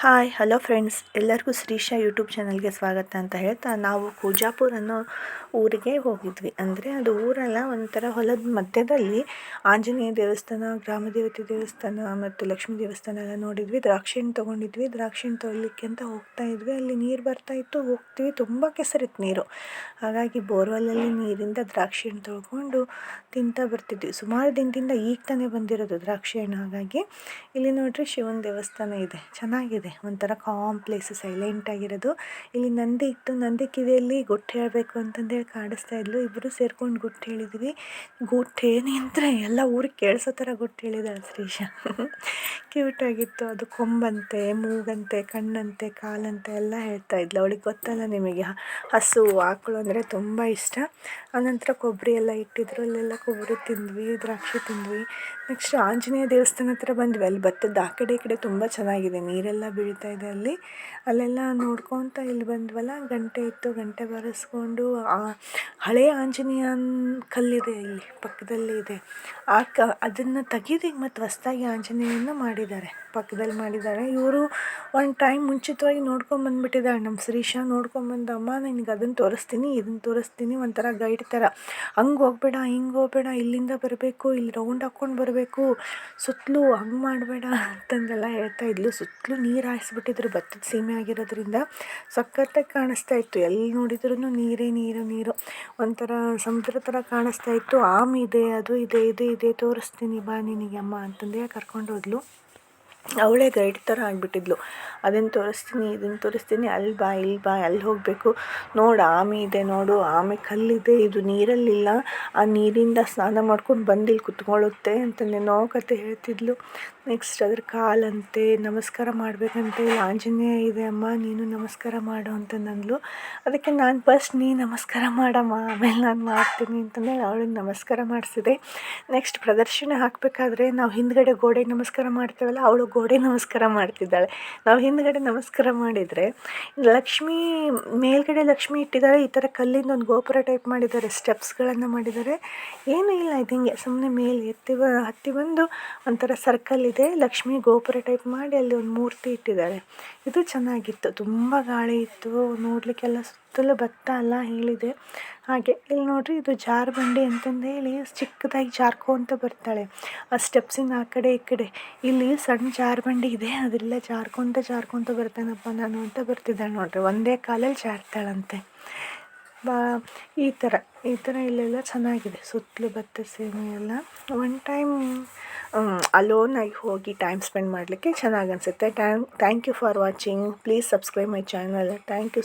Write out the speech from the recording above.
Hi hello friends ಎಲ್ಲರಿಗೂ Shreesha YouTube ಚಾನಲ್ಗೆ ಸ್ವಾಗತ ಅಂತ ಹೇಳ್ತಾ ನಾವು ಕುಜಾಪುರ್ ಅನ್ನೋ ಊರಿಗೆ ಹೋಗಿದ್ವಿ. ಅಂದರೆ ಅದು ಊರಲ್ಲ, ಒಂಥರ ಹೊಲದ ಮಧ್ಯದಲ್ಲಿ ಆಂಜನೇಯ ದೇವಸ್ಥಾನ, ಗ್ರಾಮದೇವತೆ ದೇವಸ್ಥಾನ ಮತ್ತು ಲಕ್ಷ್ಮೀ ದೇವಸ್ಥಾನ ಎಲ್ಲ ನೋಡಿದ್ವಿ. ದ್ರಾಕ್ಷಿ ಹಣ್ಣು ತೊಗೊಂಡಿದ್ವಿ. ದ್ರಾಕ್ಷಿ ಹಣ್ಣು ಅಂತ ಹೋಗ್ತಾ ಇದ್ವಿ. ಅಲ್ಲಿ ನೀರು ಬರ್ತಾ ಇತ್ತು. ಹೋಗ್ತೀವಿ. ತುಂಬ ಕೆಸರಿತ್ತು ನೀರು. ಹಾಗಾಗಿ ಬೋರ್ವೆಲ್ಲಲ್ಲಿ ನೀರಿಂದ ದ್ರಾಕ್ಷಿ ಹಣ್ಣು ತೊಳ್ಕೊಂಡು ತಿಂತಾ ಬರ್ತಿದ್ವಿ. ಸುಮಾರು ದಿನದಿಂದ ಈಗ ತಾನೇ ಬಂದಿರೋದು ದ್ರಾಕ್ಷಿ ಹಣ್ಣು. ಹಾಗಾಗಿ ಇಲ್ಲಿ ನೋಡ್ರಿ ಶಿವನ ದೇವಸ್ಥಾನ ಇದೆ. ಚೆನ್ನಾಗಿದೆ. ಒಂಥರ ಕಾಮ್ ಪ್ಲೇಸು ಸೈಲೆಂಟ್ ಆಗಿರೋದು. ಇಲ್ಲಿ ನಂದಿ ಇತ್ತು. ನಂದಿ ಕಿವಿಯಲ್ಲಿ ಗುಟ್ಟು ಹೇಳಬೇಕು ಅಂತಂದೇಳಿ ಕಾಡಿಸ್ತಾ ಇದ್ಲು. ಇಬ್ಬರು ಸೇರ್ಕೊಂಡು ಗುಟ್ಟು ಹೇಳಿದ್ವಿ. ಗುಟ್ಟು ಅಂದರೆ ಎಲ್ಲ ಊರಿಗೆ ಕೇಳಿಸೋ ಥರ ಗುಟ್ಟು ಹೇಳಿದಾಳೆ ಶ್ರೀಶ. ಕ್ಯೂಟಾಗಿತ್ತು ಅದು ಕೊಂಬಂತೆ, ಮೂಗಂತೆ, ಕಣ್ಣಂತೆ, ಕಾಲಂತೆ ಎಲ್ಲ ಹೇಳ್ತಾ ಇದ್ಲು. ಅವಳಿಗೆ ಗೊತ್ತಲ್ಲ ನಿಮಗೆ ಹಸು, ಆಕಳು ಅಂದರೆ ತುಂಬ ಇಷ್ಟ. ಆನಂತರ ಕೊಬ್ಬರಿ ಎಲ್ಲ ಇಟ್ಟಿದ್ರು. ಅಲ್ಲೆಲ್ಲ ಕೊಬ್ಬರಿ ತಿಂದ್ವಿ, ದ್ರಾಕ್ಷಿ ತಿಂದ್ವಿ. ನೆಕ್ಸ್ಟ್ ಆಂಜನೇಯ ದೇವಸ್ಥಾನ ಹತ್ರ ಬಂದ್ವಿ. ಅಲ್ಲಿ ಭತ್ತದ ಆ ಕಡೆ ಈ ಕಡೆ ತುಂಬ ಚೆನ್ನಾಗಿದೆ. ನೀರೆಲ್ಲ ಬೀಳ್ತಾ ಇದೆ ಅಲ್ಲಿ. ಅಲ್ಲೆಲ್ಲ ನೋಡ್ಕೊತ ಇಲ್ಲಿ ಬಂದ್ವಲ್ಲ, ಗಂಟೆ ಇತ್ತು, ಗಂಟೆ ಬರೆಸ್ಕೊಂಡು ಹಳೆಯ ಆಂಜನೇಯನ ಕಲ್ಲಿದೆ ಇಲ್ಲಿ, ಪಕ್ಕದಲ್ಲಿ ಇದೆ. ಆ ಕ, ಅದನ್ನು ತೆಗೀದು ಮತ್ತು ಹೊಸ್ದಾಗಿ ಆಂಜನೇಯನ ಮಾಡಿದ್ದಾರೆ, ಪಕ್ಕದಲ್ಲಿ ಮಾಡಿದ್ದಾರೆ. ಇವರು ಒಂದು ಟೈಮ್ ಮುಂಚಿತವಾಗಿ ನೋಡ್ಕೊಂಡು ಬಂದುಬಿಟ್ಟಿದ್ದಾಳೆ. ನಮ್ಮ ಶ್ರೀಶಾ ನೋಡ್ಕೊಂಬಂದು ಅಮ್ಮ, ನಿನಗೆ ಅದನ್ನು ತೋರಿಸ್ತೀನಿ ಇದನ್ನು ತೋರಿಸ್ತೀನಿ, ಒಂಥರ ಗೈಡ್ ಥರ ಹಂಗೆ ಹೋಗ್ಬೇಡ, ಹಿಂಗೆ ಹೋಗ್ಬೇಡ, ಇಲ್ಲಿಂದ ಬರಬೇಕು, ಇಲ್ಲಿ ರೌಂಡ್ ಹಾಕ್ಕೊಂಡು ಬರಬೇಕು. ಸುತ್ತಲೂ ಹಂಗೆ ಮಾಡಬೇಡ, ಅಂತಂದೆಲ್ಲ ಹೇಳ್ತಾ ಇದ್ಲು. ಸುತ್ತಲೂ ನೀರು ಹಾಯಿಸ್ಬಿಟ್ಟಿದ್ರು, ಭತ್ತದ ಸೀಮೆ ಆಗಿರೋದ್ರಿಂದ ಸಖತ್ತಾಗಿ ಕಾಣಿಸ್ತಾ ಇತ್ತು. ಎಲ್ಲಿ ನೋಡಿದ್ರೂ ನೀರೇ ನೀರು ನೀರು. ಒಂಥರ ಸಮುದ್ರ ಥರ ಕಾಣಿಸ್ತಾ ಇತ್ತು. ಆಮ್ ಇದೆ, ಅದು ಇದೆ, ಇದು ಇದೆ. ತೋರಿಸ್ತೀನಿ ಬಾ ನಿನಗೆ ಅಮ್ಮ ಅಂತಂದೇ ಕರ್ಕೊಂಡು ಹೋದ್ಲು. ಅವಳೇ ಗೈಡ್ ಥರ ಆಗಿಬಿಟ್ಟಿದ್ಲು. ಅದನ್ನು ತೋರಿಸ್ತೀನಿ, ಇದನ್ನು ತೋರಿಸ್ತೀನಿ, ಅಲ್ಲಿ ಬಾ, ಇಲ್ಲಿ ಬಾ ಅಲ್ಲಿ ಹೋಗಬೇಕು? ನೋಡು, ಆಮೆ ಇದೆ, ನೋಡು, ಆಮೆ ಕಲ್ಲಿದೆ, ಇದು ನೀರಲ್ಲಿಲ್ಲ. ಆ ನೀರಿಂದ ಸ್ನಾನ ಮಾಡ್ಕೊಂಡು ಬಂದು ಇಲ್ಲಿ ಕುತ್ಕೊಳ್ಳುತ್ತೆ ಅಂತಂದೇನೋ ಕತೆ ಹೇಳ್ತಿದ್ಲು. ನೆಕ್ಸ್ಟ್ ಅದ್ರ ಕಾಲಂತೆ, ನಮಸ್ಕಾರ ಮಾಡಬೇಕಂತೆ. ಇಲ್ಲಿ, ಆಂಜನೇಯ ಇದೆ ಅಮ್ಮ, ನೀನು ನಮಸ್ಕಾರ ಮಾಡು ಅಂತಂದಳು ಅದಕ್ಕೆ ನಾನು ಫಸ್ಟ್ ನೀ ನಮಸ್ಕಾರ ಮಾಡಮ್ಮ, ಆಮೇಲೆ ನಾನು ಮಾಡ್ತೀನಿ ಅಂತಂದೇಳಿ ಅವಳಿಗೆ ನಮಸ್ಕಾರ ಮಾಡಿಸಿದೆ. ನೆಕ್ಸ್ಟ್ ಪ್ರದರ್ಶನ ಹಾಕಬೇಕಾದ್ರೆ ನಾವು ಹಿಂದ್ಗಡೆ ಗೋಡೆಗೆ ನಮಸ್ಕಾರ ಮಾಡ್ತೇವಲ್ಲ, ಅವಳು ಗೋಡೆ ನಮಸ್ಕಾರ ಮಾಡ್ತಿದ್ದಾಳೆ. ನಾವು ಹಿಂದ್ಗಡೆ ನಮಸ್ಕಾರ ಮಾಡಿದರೆ, ಲಕ್ಷ್ಮಿ, ಮೇಲ್ಗಡೆ ಲಕ್ಷ್ಮಿ ಇಟ್ಟಿದ್ದಾರೆ ಈ ಥರ ಕಲ್ಲಿಂದ ಒಂದು ಗೋಪುರ ಟೈಪ್ ಮಾಡಿದ್ದಾರೆ ಸ್ಟೆಪ್ಸ್ಗಳನ್ನು ಮಾಡಿದ್ದಾರೆ ಏನೂ ಇಲ್ಲ, ಇದು ಸುಮ್ಮನೆ ಮೇಲೆ ಎತ್ತಿ ಹತ್ತಿ ಬಂದು ಒಂಥರ ಸರ್ಕಲ್ ಇದೆ, ಲಕ್ಷ್ಮಿ ಗೋಪುರ ಟೈಪ್ ಮಾಡಿ ಅಲ್ಲಿ ಒಂದು ಮೂರ್ತಿ ಇಟ್ಟಿದ್ದಾರೆ ಇದು ಚೆನ್ನಾಗಿತ್ತು, ತುಂಬ ಗಾಳಿ ಇತ್ತು, ನೋಡಲಿಕ್ಕೆಲ್ಲ ಸುತ್ತಲೂ ಭತ್ತ, ಅಲ್ಲ ಹೇಳಿದೆ ಹಾಗೆ ಇಲ್ಲಿ ನೋಡ್ರಿ ಇದು ಜಾರುಬಂಡಿ ಅಂತಂದು ಹೇಳಿ ಚಿಕ್ಕದಾಗಿ ಜಾರ್ಕೊಂತ ಬರ್ತಾಳೆ. ಆ ಸ್ಟೆಪ್ಸಿನ ಆ ಕಡೆ ಈ ಕಡೆ. ಇಲ್ಲಿ ಸಣ್ಣ ಜಾರುಬಂಡಿ ಇದೆ. ಅದೆಲ್ಲ ಜಾರ್ಕೊಂತ ಜಾರ್ಕೊಂತ ಬರ್ತಾನಪ್ಪ ನಾನು ಅಂತ ಬರ್ತಿದ್ದಾಳೆ ನೋಡ್ರಿ. ಒಂದೇ ಕಾಲಲ್ಲಿ ಜಾರ್ತಾಳಂತೆ. ಬಾ, ಈ ಥರ ಈ ಥರ ಇಲ್ಲೆಲ್ಲ ಚೆನ್ನಾಗಿದೆ. ಸುತ್ತಲೂ ಭತ್ತ ಸೇಮಿ ಎಲ್ಲ. ಒನ್ ಟೈಮ್ ಅಲೋನಾಗಿ ಹೋಗಿ ಟೈಮ್ ಸ್ಪೆಂಡ್ ಮಾಡಲಿಕ್ಕೆ ಚೆನ್ನಾಗಿ ಅನಿಸುತ್ತೆ. Thank thank you for watching please subscribe my channel thank you